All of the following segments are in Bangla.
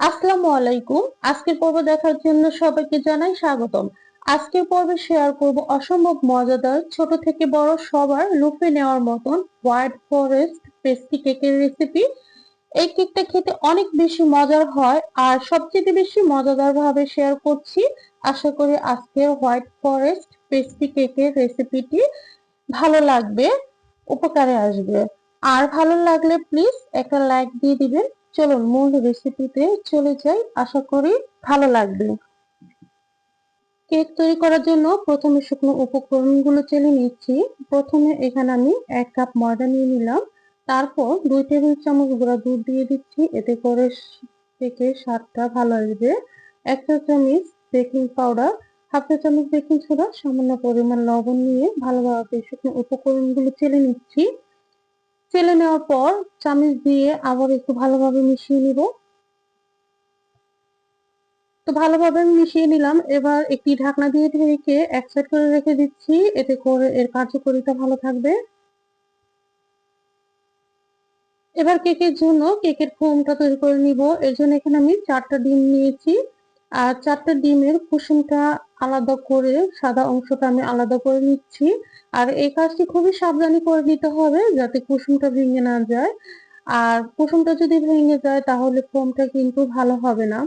আসসালামু আলাইকুম। আজকের পর্ব দেখার জন্য সবাইকে জানাই স্বাগতম। আজকের পর্বে শেয়ার করব অসম্ভব মজাদার, ছোট থেকে বড় সবার লুফে নেওয়ার মতন হোয়াইট ফরেস্ট পেস্টি কেকের রেসিপি এই কেকটা খেতে অনেক বেশি মজার হয় আর সবচেয়ে বেশি মজাদার ভাবে শেয়ার করছি। আশা করি আজকের হোয়াইট ফরেস্ট পেস্টি কেকের রেসিপিটি ভালো লাগবে, উপকারে আসবে। আর ভালো লাগলে প্লিজ একটা লাইক দিয়ে দিবেন। চলুন মূল রেসিপিতে চলে যাই। আশা করি ভালো লাগবে। কেক তৈরি করার জন্য প্রথমে শুকনো উপকরণগুলো চেলে নিচ্ছি। প্রথমে এখানে আমি এক কাপ ময়দা নিয়ে নিলাম। তারপর দুই টেবিল চামচ গুঁড়া দুধ দিয়ে দিচ্ছি। এতে করে কেকের স্বাদটা ভালো আসবে। এক চা চামচ বেকিং পাউডার হাফ চা চামচ বেকিং সোডা সামান্য পরিমাণ লবণ নিয়ে ভালোভাবে শুকনো উপকরণগুলো চেলে নিচ্ছি। চেলে নেওয়ার পর চামচ দিয়ে আবার একটু ভালোভাবে মিশিয়ে নিব। তো ভালোভাবে মিশিয়ে নিলাম। এবার একটি ঢাকনা দিয়ে ঢেকে এক সাইড করে রেখে দিচ্ছি। এতে করে এর কার্যকরিতা ভালো থাকবে। এবার কেকের জন্য কেকের ফোমটা তৈরি করে নিব। এর জন্য এখানে আমি চারটা ডিম নিয়েছি। আর চারটা ডিমের কুসুমটা আলাদা করে সাদা অংশটা আমি আলাদা করে নিচ্ছি। আর এই কাজটি খুবই সাবধানে করে নিতে হবে যাতে কুসুমটা ভেঙে না যায়। আর কুসুমটা যদি ভেঙে যায় তাহলে ফোমটা কিন্তু ভালো হবে না।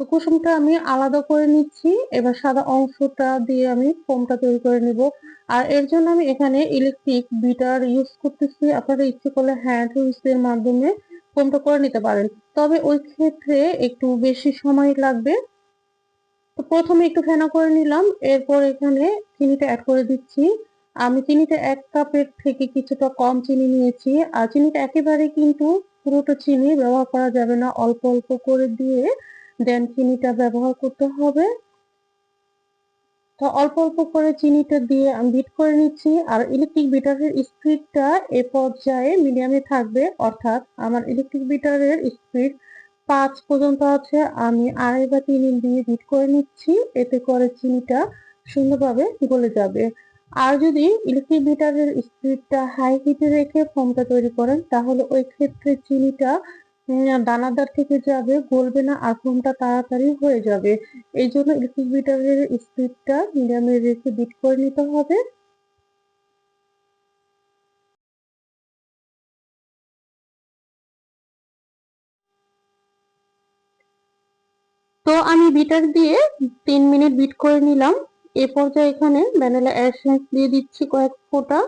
তো কুসুমটা আমি আলাদা করে নিচ্ছি, এবার সাদা অংশটা দিয়ে আমি ফোমটা তৈরি করে নিব। আর এর জন্য আমি এখানে ইলেকট্রিক বিটার ইউজ করতেছি। আপনারা ইচ্ছে করলে হ্যান্ড হুইসের মাধ্যমে ফোমটা করে নিতে পারেন। তবে ওই ক্ষেত্রে একটু বেশি সময় লাগবে। প্রথমে একটু ফেনা করে নিলাম, এরপর এখানে চিনিটা অ্যাড করে দিচ্ছি। আমি চিনিটা এক কাপের থেকে কিছুটা কম চিনি নিয়েছি, আর চিনিটা একেবারে কিন্তু পুরোটা চিনি ব্যবহার করা যাবে না। অল্প অল্প করে দিয়ে দেন চিনিটা ব্যবহার করতে হবে। তো অল্প অল্প করে চিনিটা দিয়ে আমি বিট করে নিচ্ছি, আর ইলেকট্রিক বিটারের স্পিডটা এ পর্যায়ে মিডিয়ামে থাকবে, অর্থাৎ আমার ইলেকট্রিক বিটারের স্পিড পাঁচ পর্যন্ত আছে, আমি আড়াই বা তিন দিয়ে বিট করে নিচ্ছি, এতে করে চিনিটা সুন্দরভাবে গলে যাবে। আর যদি ইলেকট্রিক বিটারের স্পিডটা হাই হিটে রেখে ফোমটা তৈরি করেন, তাহলে ওই ক্ষেত্রে চিনিটা দানাদার থেকে যাবে, গলবে না আর ফোমটা তাড়াতাড়ি হয়ে যাবে। এই জন্য ইলেকট্রিক বিটারের স্পিডটা মিডিয়ামে রেখে বিট করে নিতে হবে। তো আমি বিটার দিয়ে তিন মিনিট বিট করে নিলাম। এ পর্যায়ে এখানে ভ্যানিলা এসেন্স দিয়ে দিচ্ছি কয়েক ফোঁটা,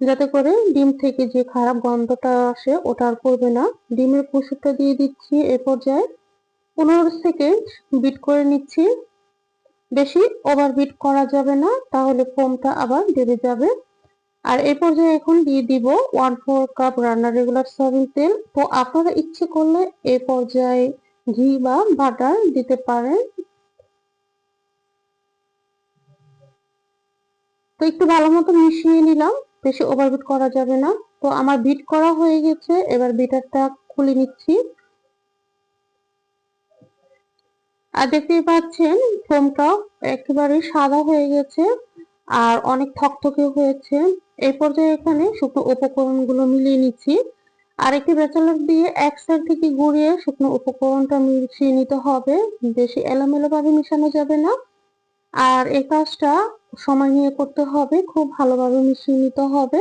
যাতে করে ডিম থেকে যে খারাপ গন্ধটা আসে ওটা আর করবে না। ডিমের কুসুরটা দিয়ে দিচ্ছি এ পর্যায়ে। পনেরো সেকেন্ড বিট করে নিচ্ছি। বেশি ওভার বিট করা যাবে না, তাহলে ফোমটা আবার দেবে যাবে। আর এই পর্যায়ে এখন দিয়ে দিব ওয়ান ফোর কাপ রান্নার রেগুলার সয়াবিন তেল। তো আপনারা ইচ্ছে করলে এই পর্যায়ে ঘি বা বাটার দিতে পারেন। তো একটু ভালো মতো মিশিয়ে নিলাম, বেশি ওভারবিট করা যাবে না। তো আমার বিট করা হয়ে গেছে, এবার বিটারটা খুলে নিচ্ছি। আর দেখতেই পাচ্ছেন ফোমটা একেবারে সাদা হয়ে গেছে আর অনেক থকথকে হয়েছে। এই পর্যায়ে এখানে শুকনো উপকরণগুলো মিলিয়ে নিচ্ছি। আর একটি বেচালার দিয়ে এক সাইড থেকে ঘুরিয়ে শুকনো উপকরণটা মিশিয়ে নিতে হবে। বেশি এলোমেলো ভাবে মিশানো যাবে না। আর এই কাজটা সময় নিয়ে করতে হবে, খুব ভালোভাবে মিশিয়ে নিতে হবে।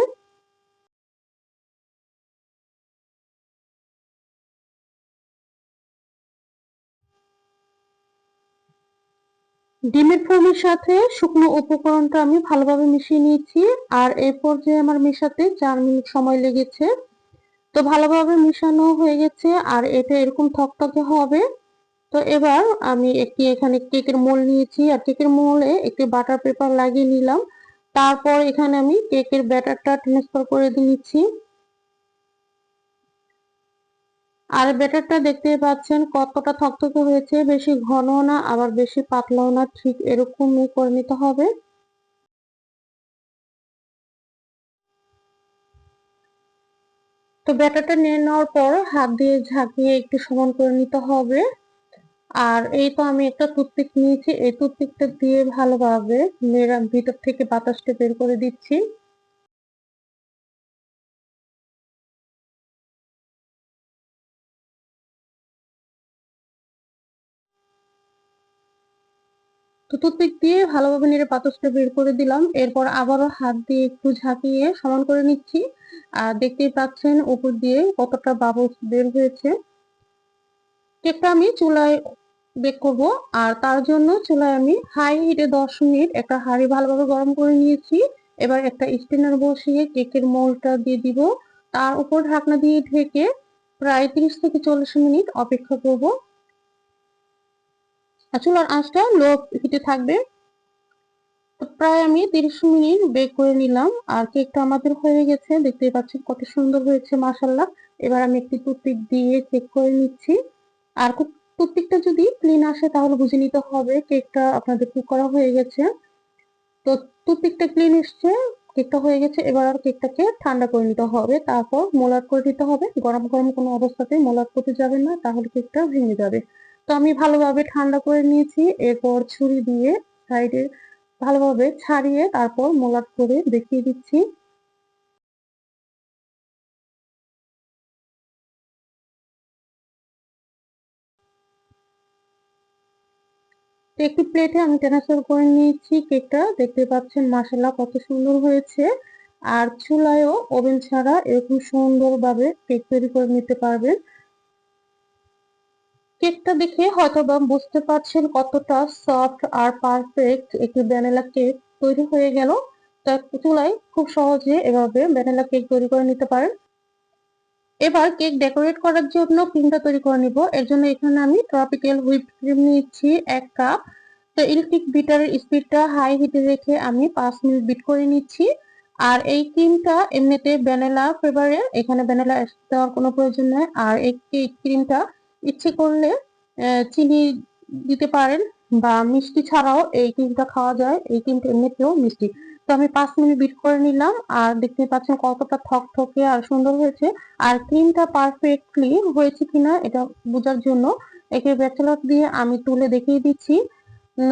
ডিমের ফোমের সাথে শুকনো উপকরণটা আমি ভালোভাবে মিশিয়ে নিয়েছি। আর এরপর যে আমার মেশাতে চার মিনিট সময় লেগেছে তো ভালোভাবে মিশানো হয়ে গেছে, আর এটা এরকম থকথকে হবে। তো এবার আমি একটি এখানে কেকের মোল নিয়েছি, আর কেকের মোলে একটি বাটার পেপার লাগিয়ে নিলাম। তারপর এখানে আমি কেকের ব্যাটারটা ট্রান্সফার করে নিচ্ছি। আর ব্যাটারটা দেখতে পাচ্ছেন কতটা থকথকে হয়েছে, বেশি ঘন না, আবার বেশি পাতলাও না, ঠিক এরকমই করে নিতে হবে। তো ব্যাটাটা নিয়ে নেওয়ার পর হাত দিয়ে ঝাঁকিয়ে একটু সমান করে নিতে হবে। আর এই তো আমি একটা টুথপিক নিয়েছি, এই টুথপিকটা দিয়ে ভালোভাবে মেয়েরা ভিতর থেকে বাতাসটা বের করে দিচ্ছি। তো টুথপিক দিয়ে ভালোভাবে নেড়ে পাতসটা বের করে দিলাম। এরপর আবারও হাত দিয়ে একটু ঝাঁকিয়ে সমান করে নিচ্ছি। আর দেখতেই পাচ্ছেন উপর দিয়ে কতটা বাবলস বের হয়েছে। কেকটা আমি চুলায় বেক করব। আর তার জন্য চুলায় আমি হাই হিটে দশ মিনিট একটা হাঁড়ি ভালোভাবে গরম করে নিয়েছি। এবার একটা স্টেনার বসিয়ে কেকের মোলটা দিয়ে দিব। তার উপর ঢাকনা দিয়ে ঢেকে প্রায় তিরিশ থেকে চল্লিশ মিনিট অপেক্ষা করব। চুলার আঁচটা লো হিটে থাকবে। প্রায় আমি তিরিশ মিনিট বেক করে নিলাম। আর কেকটা আমাদের হয়ে গেছে। দেখতেই পাচ্ছেন কত সুন্দর হয়েছে মাসাল্লাহ এবার আমি একটি টুথপিক দিয়ে চেক করে নিচ্ছি। আর টুথপিকটা যদি ক্লিন আসে, তাহলে বুঝে নিতে হবে কেকটা আপনাদের কুক করা হয়ে গেছে। তো টুথপিকটা ক্লিন এসছে কেকটা হয়ে গেছে। এবার আর কেকটাকে ঠান্ডা করে নিতে হবে। তারপর মোলার করে দিতে হবে। গরম গরম কোনো অবস্থাতেই মোলার করতে যাবে না, তাহলে কেকটা ভেঙে যাবে। তো আমি ভালোভাবে ঠান্ডা করে নিয়েছি, এরপর ছুরি দিয়ে সাইডে ভালোভাবে ছাড়িয়ে তারপর মোলাট করে দেখিয়ে দিচ্ছি। একটি প্লেটে আমি ট্রান্সফার করে নিয়েছি কেকটা, দেখতে পাচ্ছেন মাসাল্লাহ কত সুন্দর হয়েছে। আর চুলায়ও ওভেন ছাড়া এরকম সুন্দরভাবে কেক তৈরি করে নিতে পারবেন। কেকটা দেখে হয়তো বা বুঝতে পারছেন কতটা সফট আর পারফেক্ট একটি ভ্যানিলা কেক তৈরি হয়ে গেল। তা চুলায় খুব সহজে এভাবে ভ্যানিলা কেক তৈরি করে নিতে পারেন। এবার কেক ডেকোরেট করার জন্য ক্রিমটা তৈরি করে নিব। এর জন্য এখানে আমি ট্রপিক্যাল হুইপ ক্রিম নিচ্ছি এক কাপ তো ইলেকট্রিক বিটারের স্পিডটা হাই হিটে রেখে আমি পাঁচ মিনিট বিট করে নিচ্ছি। আর এই ক্রিমটা এমনিতে ভ্যানিলা ফ্লেভারের এখানে ভ্যানিলা দেওয়ার কোনো প্রয়োজন নেই। আর এই ক্রিমটা ইচ্ছে করলে চিনি দিতে পারেন বা মিষ্টি ছাড়াও এই ক্রিমটা খাওয়া যায়। এই ক্রিমটা এমনিতেও মিষ্টি। তো আমি পাঁচ মিনিট বিট করে নিলাম আর দেখতে পাচ্ছেন কতটা থকথকে আর সুন্দর হয়েছে। আর ক্রিমটা পারফেক্টলি হয়েছে কিনা এটা বোঝার জন্য একে ব্যাচেলর দিয়ে আমি তুলে দেখিয়ে দিচ্ছি।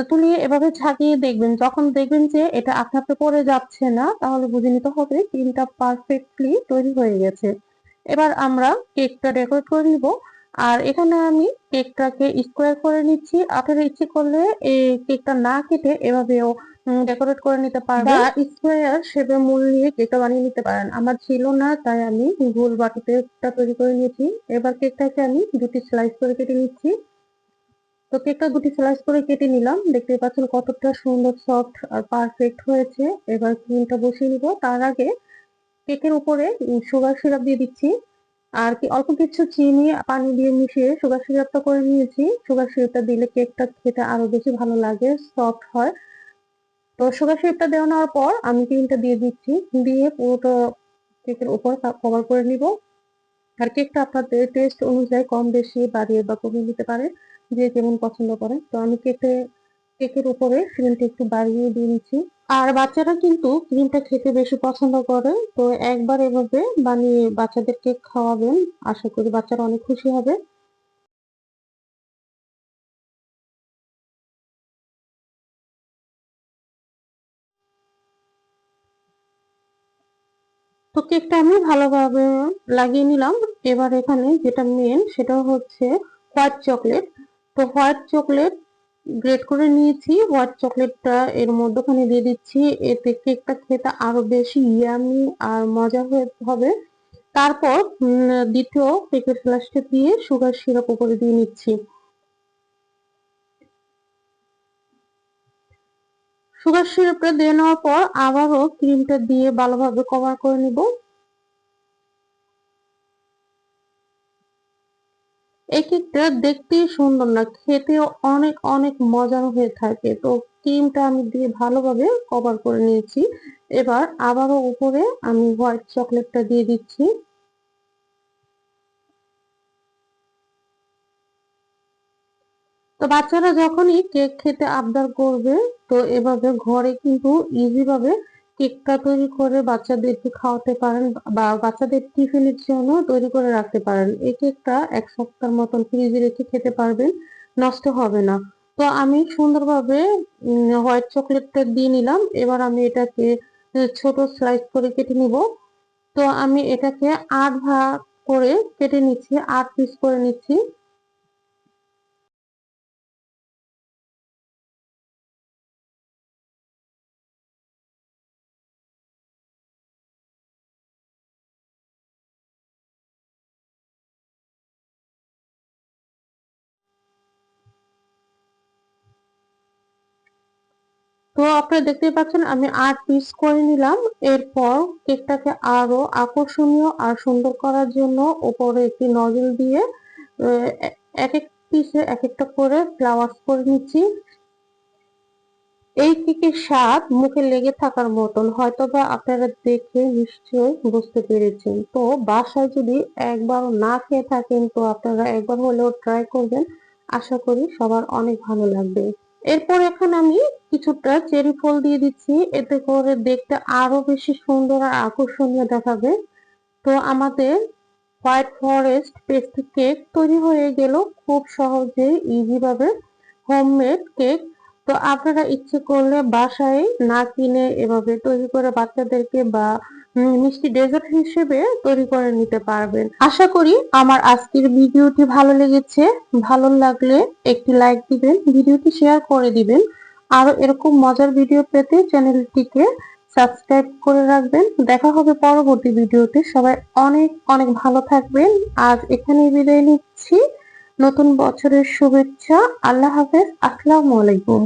তুলিয়ে এভাবে ঝাঁকিয়ে দেখবেন। যখন দেখবেন যে এটা আপনা আপনি পড়ে যাচ্ছে না, তাহলে বুঝে নিতে হবে ক্রিমটা পারফেক্টলি তৈরি হয়ে গেছে। এবার আমরা কেকটা ডেকোরেট করে নিব। আর এখানে আমি কেকটাকে স্কোয়ার করে নিচ্ছি। আপনারা ইচ্ছে করলে এই কেকটা না কেটে এভাবেও ডেকোরেট করে নিতে পারবেন। বা স্কোয়ার শেপে মূল নিয়ে কেকটা বানিয়ে নিতে পারেন। আমার ছিল না তাই আমি গোল বাটিতে তৈরি করে নিয়েছি। এবার কেকটাকে আমি দুটি স্লাইস করে কেটে নিচ্ছি। তো কেকটা দুটি স্লাইস করে কেটে নিলাম। দেখতে পাচ্ছেন কতটা সুন্দর সফট আর পারফেক্ট হয়েছে। এবার ক্রিমটা বসিয়ে নিব। তার আগে কেকের উপরে সুগার সিরাপ দিয়ে দিচ্ছি। আর কি অল্প কিছু চিনি, পানি দিয়ে মিশিয়ে সুগার সিরাপটা করে নিয়েছি। সুগার সিরাপটা দিলে কেকটা খেতে আরও বেশি ভালো লাগে সফট হয়। তো সুগার সিরাপটা দেওয়ানোর পর আমি ক্রিমটা দিয়ে দিচ্ছি। দিয়ে পুরোটা কেকের উপর কভার করে নিব। আর কেকটা আপনাদের টেস্ট অনুযায়ী কম বেশি বাড়িয়ে বা কমিয়ে নিতে পারে যে যেমন পছন্দ করে তো আমি কেকে কেকের উপরে ক্রিমটা একটু বাড়িয়ে দিয়ে নিচ্ছি। আর বাচ্চারা কিন্তু ক্রিমটা খেতে বেশি পছন্দ করে। তো একবার এভাবে বানিয়ে বাচ্চাদের কেক খাওয়াবেন। আশা করি বাচ্চারা অনেক খুশি হবে। তো কেকটা আমি ভালোভাবে লাগিয়ে নিলাম। এবার এখানে যেটা মেন সেটা হচ্ছে হোয়াইট চকলেট তো হোয়াইট চকলেট গ্রেট করে নিয়েছি হোয়াইট চকলেটটা এর মধ্যখানে দিয়ে দিচ্ছি। এতে কেকটা খেতে আরও বেশি ইয়ামি আর মজা হবে। তারপর দ্বিতীয় কেকের ফ্লাসটা দিয়ে সুগার সিরাপ উপরে দিয়ে নিচ্ছি। সুগার সিরাপটা দিয়ে নেওয়ার পর আবারও ক্রিমটা দিয়ে ভালোভাবে কভার করে নিব। এই কেকটা দেখতেই সুন্দর না, খেতেও অনেক অনেক মজার হয়ে থাকে। তো ক্রিমটা আমি দিয়ে ভালোভাবে কভার করে নিয়েছি। এবার আবারও উপরে আমি হোয়াইট চকলেটটা দিয়ে দিচ্ছি। তো বাচ্চারা যখনই কেক খেতে আবদার করবে, তো এভাবে ঘরে কিন্তু ইজি ভাবে কেকটা তৈরি করে বাচ্চাদেরকে খাওয়াতে পারেন বা বাচ্চাদের টিফিনের জন্য তৈরি করে রাখতে পারেন। এই কেকটা এক সপ্তাহ মতন ফ্রিজে রেখে খেতে পারবেন, নষ্ট হবে না। তো আমি সুন্দরভাবে হোয়াইট চকলেটটা দিয়ে নিলাম। এবার আমি এটাকে ছোট স্লাইস করে কেটে নিব। তো আমি এটাকে আট ভাগ করে কেটে নিচ্ছি, আট পিস করে নিচ্ছি। তো আপনারা দেখতেই পাচ্ছেন, আমি আট পিস করে নিলাম। এরপর কেকটাকে আরও আকর্ষণীয় আর সুন্দর করার জন্য উপরে একটি নজল দিয়ে এক এক পিসে এক একটা করে ফ্লাওয়ার্স করে নিচ্ছি। এই কেকের স্বাদ মুখে লেগে থাকার মতন হয়তোবা আপনারা দেখে নিশ্চয়ই বুঝতে পেরেছেন। তো বাসায় যদি একবার না খেয়ে থাকেন, তো আপনারা একবার হলেও ট্রাই করবেন। আশা করি সবার অনেক ভালো লাগবে। এরপর এখন আমি কিছুটা চেরি ফল দিয়ে দিচ্ছি। এতে করে দেখতে আরও বেশি সুন্দর আর আকর্ষণীয় দেখাবে। তো আমাদের হোয়াইট ফরেস্ট পেস্ট্রি কেক তৈরি হয়ে গেল খুব সহজে ইজি ভাবে হোমমেড কেক। তো আপনারা ইচ্ছে করলে বাসায় না কিনে এভাবে তৈরি করে বাচ্চাদেরকে বা মিষ্টি ডেজার্ট হিসেবে তৈরি করে নিতে পারবেন। আশা করি আমার আজকের ভিডিওটি ভালো লেগেছে। ভালো লাগলে একটি লাইক দিবেন, ভিডিওটি শেয়ার করে দিবেন। আরও এরকম মজার ভিডিও পেতে চ্যানেলটিকে সাবস্ক্রাইব করে রাখবেন। দেখা হবে পরবর্তী ভিডিওতে। সবাই অনেক অনেক ভালো থাকবেন। আজ এখানেই বিদায় নিচ্ছি। নতুন বছরের শুভেচ্ছা। আল্লাহ হাফেজ। আসসালামু আলাইকুম।